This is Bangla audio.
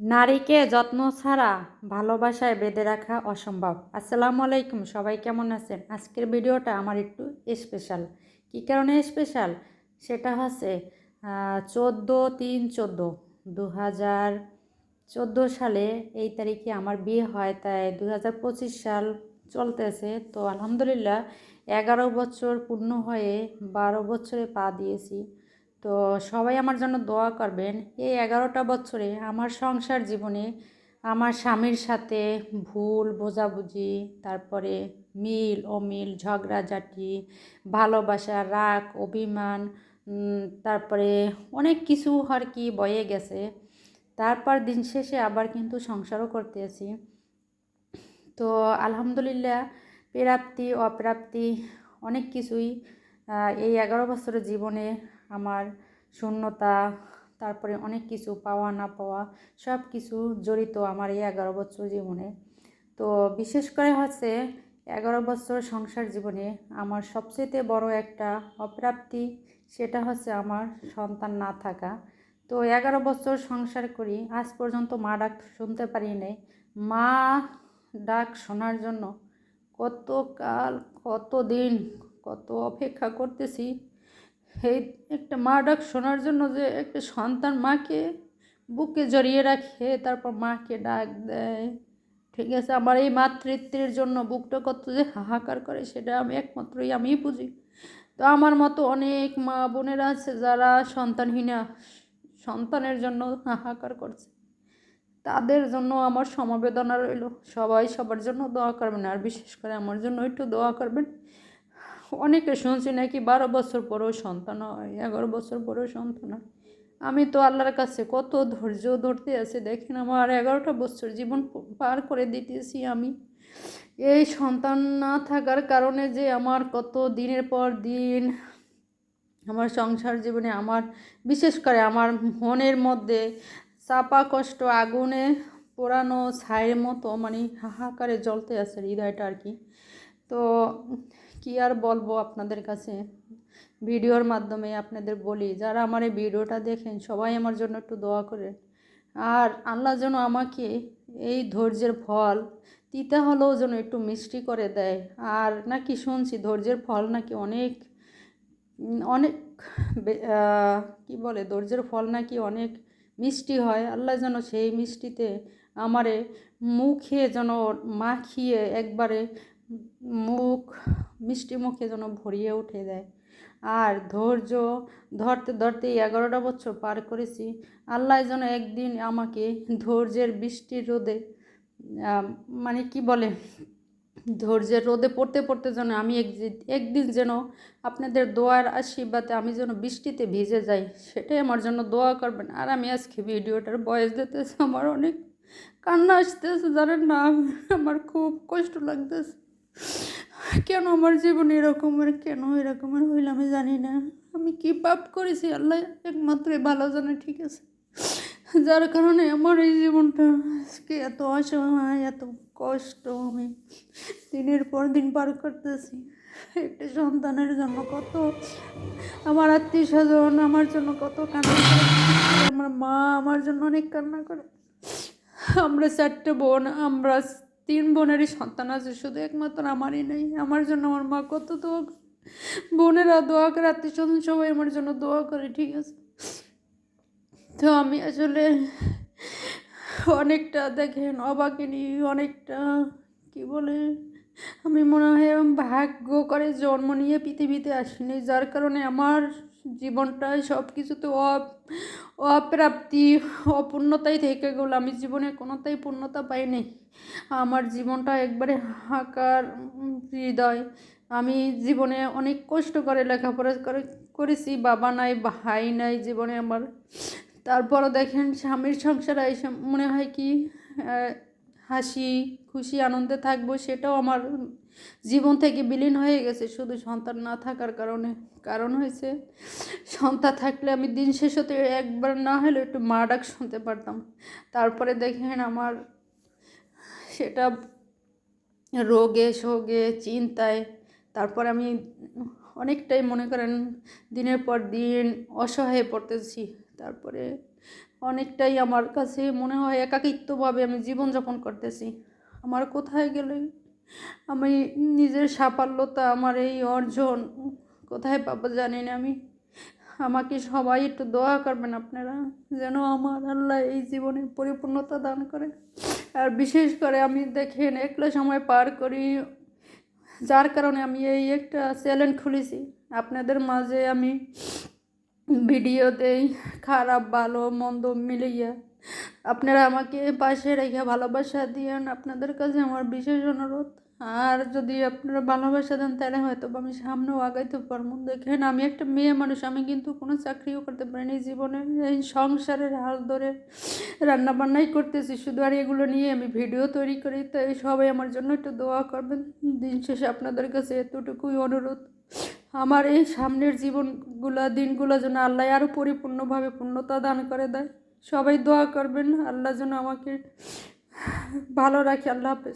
নারীকে যত্ন ছাড়া ভালোবাসায় বেঁধে রাখা অসম্ভব। আসসালামু আলাইকুম, সবাই কেমন আছেন? আজকের ভিডিওটা আমার একটু স্পেশাল কী কারণে স্পেশাল সেটা হচ্ছে চোদ্দ তিন চোদ্দ দু হাজার চোদ্দ সালে এই তারিখে আমার বিয়ে হয়, তাই দু হাজার পঁচিশ সাল চলতেছে। তো আলহামদুলিল্লাহ এগারো বছর পূর্ণ হয়ে বারো বছরে পা দিয়েছি। তো সবাই আমার জন্য দোয়া করবেন, এই এগারোটা বছরে আমার সংসার জীবনে আমার স্বামীর সাথে ভুল, বোঝাবুঝি, তারপরে মিল, অমিল, ঝগড়াঝাটি, ভালোবাসা, রাগ, অভিমান তারপরে অনেক কিছু আর কি বয়ে গেছে। তারপর দিন শেষে আবার কিন্তু সংসারও করতে আছি। তো আলহামদুলিল্লাহ, প্রাপ্তি, অপ্রাপ্তি অনেক কিছুই এই এগারো বছরের জীবনে আমার শূন্যতা, তারপরে অনেক কিছু পাওয়া, না পাওয়া, সব কিছু জড়িত আমার এই এগারো বছর জীবনে। তো বিশেষ করে হচ্ছে এগারো বছর সংসার জীবনে আমার সবচেয়ে বড় একটা অপ্রাপ্তি সেটা হচ্ছে আমার সন্তান না থাকা। তো এগারো বছর সংসার করি, আজ পর্যন্ত মা ডাক শুনতে পারি নাই। মা ডাক শোনার জন্য কত কাল কত দিন কত অপেক্ষা করতেছি এই একটা মা ডাক শোনার জন্য যে একটা সন্তান মাকে বুকে জড়িয়ে রাখে, তারপর মাকে ডাক দেয়। ঠিক আছে, আমার এই মাতৃত্বের জন্য বুকটা কত যে হাহাকার করে, সেটা আমি একমাত্রই আমিই বুঝি। তো আমার মতো অনেক মা বোনেরা আছে যারা সন্তানহীনা, সন্তানের জন্য হাহাকার করছে। তাদের জন্য আমার সমবেদনা রইল। সবাই সবার জন্য দোয়া করবেন, আর বিশেষ করে আমার জন্য একটু দোয়া করবেন। অনেকে শুনছি নাকি বারো বছর পরেও সন্তান হয়, এগারো বছর পরেও সন্তান হয়। আমি তো আল্লাহর কাছে কত ধৈর্য ধরতে আছি, দেখেন আমার এগারোটা বছর জীবন পার করে দিতেছি আমি। এই সন্তান না থাকার কারণে যে আমার কত দিনের পর দিন আমার সংসার জীবনে আমার, বিশেষ করে আমার মনের মধ্যে চাপা কষ্ট, আগুনে পোড়ানো ছায়ের মতো মানে হাহাকারে জ্বলতে আছে হৃদয়টা আর কি। তো কি আর বলব আপনাদের কাছে? ভিডিওর মাধ্যমে আপনাদের বলি, যারা আমার এই ভিডিওটা দেখেন, সবাই আমার জন্য একটু দোয়া করেন। আর আল্লাহ যেন আমাকে এই ধৈর্যের ফল তিতা হলেও যেন একটু মিষ্টি করে দেয়। আর নাকি শুনছি ধৈর্যের ফল নাকি অনেক অনেক কি বলে, ধৈর্যের ফল নাকি অনেক মিষ্টি হয়। আল্লাহ যেন সেই মিষ্টিতে আমারে মুখে যেন মাখিয়ে একবারে মুখ, মিষ্টি মুখে যেন ভরিয়ে উঠে দেয়। আর ধৈর্য ধরতে ধরতে এগারোটা বছর পার করেছি। আল্লাহ যেন একদিন আমাকে ধৈর্যের বৃষ্টির রোদে মানে কি বলে, ধৈর্যের রোদে পড়তে পড়তে যেন আমি একদিন যেন আপনাদের দোয়ার আশীর্বাদে আমি যেন বৃষ্টিতে ভিজে যাই, সেটাই আমার জন্য দোয়া করবেন। আর আমি আজকে ভিডিওটার বয়স দিতেছে, আমার অনেক কান্না আসতেছে, জানেন না, আমার খুব কষ্ট লাগতেছে। কেন আমার জীবনে এরকমের কেন এরকমের হইল আমি জানি না। আমি কি পাপ করেছি আল্লাহ একমাত্র ভালো জানে, ঠিক আছে? যার কারণে আমার এই জীবনটা আজকে এত অসহায়, এত কষ্ট আমি দিনের পর দিন পার করতেছি। একটা সন্তানের জন্য কত, আমার আত্মীয় স্বজন আমার জন্য কত কান্না করে, আমার মা আমার জন্য অনেক কান্না করে। আমরা চারটে বোন, আমরা তিন বোনেরই সন্তান আছে, শুধু একমাত্র আমারই নেই। আমার জন্য আমার মা কত দোয়া। বোনেরা দোয়া করে, আত্মীয় স্বজন সবাই আমার জন্য দোয়া করে, ঠিক আছে? তো আমি আসলে অনেকটা দেখেন অবাকিনী, অনেকটা, কি বলে? আমি মনে হয় ভাগ্য করে জন্ম নিয়ে পৃথিবীতে আসিনি, যার কারণে আমার জীবনটায় সব কিছুতে অপ্রাপ্তি অপূর্ণতাই থেকে গেল। আমি জীবনে কোনোটাই পূর্ণতা পাইনি। আমার জীবনটা একবারে হাহাকার উম, হৃদয়। আমি জীবনে অনেক কষ্ট করে লেখাপড়া করে করেছি। বাবা নাই ভাই নাই জীবনে আমার। তারপরও দেখেন স্বামীর সংসারে এসে মনে হয় কি হাসি, খুশি, আনন্দে থাকব, সেটাও আমার জীবন থেকে বিলীন হয়ে গেছে। শুধু সন্তান না থাকার কারণে, কারণ হয়েছে, সন্তান থাকলে আমি দিন শেষ হতে একবার না হলেও একটু মা ডাক শুনতে পারতাম। তারপরে দেখেন আমার সেটা রোগে শোগে, চিন্তায়, তারপর আমি অনেকটাই মনে করেন দিনের পর দিন অসহায় পড়তেছি। তারপরে অনেকটাই আমার কাছে মনে হয় একাকিত্বভাবে আমি জীবনযাপন করতেছি। আমার কোথায় গেলে আমি নিজের সাফল্যতা, আমার এই অর্জন কোথায় পাবো জানি না আমি। আমাকে সবাই একটু দোয়া করবেন আপনারা যেন আমার আল্লাহ এই জীবনে পরিপূর্ণতা দান করে। আর বিশেষ করে আমি দেখেন একলা সময় পার করি, যার কারণে আমি এই একটা চ্যালেঞ্জ খুলেছি। আপনাদের মাঝে আমি ভিডিও দেই খারাপ, ভালো, মন্দ মিলিয়ে আপনারা আমাকে পাশে রেখে ভালোবাসা দিয়েন আপনাদের কাছে আমার বিশেষ অনুরোধ। আর যদি আপনারা ভালোবাসা দেন, তাহলে হয়তো আমি সামনেও আগাইতে পারব। দেখেন, আমি একটা মেয়ে মানুষ, আমি কিন্তু কোনো চাকরিও করতে পারিনি। জীবনে এই সংসারের হাল ধরে রান্না বান্নাই করতেছি, শুধু আর এগুলো নিয়ে আমি ভিডিও তৈরি করি। তাই সবাই আমার জন্য একটু দোয়া করবেন। দিন শেষে আপনাদের কাছে এতটুকুই অনুরোধ। আমার এই সামনের জীবনগুলো, দিনগুলো যেন আল্লাহ আরও পরিপূর্ণভাবে পূর্ণতা দান করে দেয়। সবাই দোয়া করবেন, আল্লাহ যেন আমাকে ভালো রাখে, আল্লাহ হাফেজ।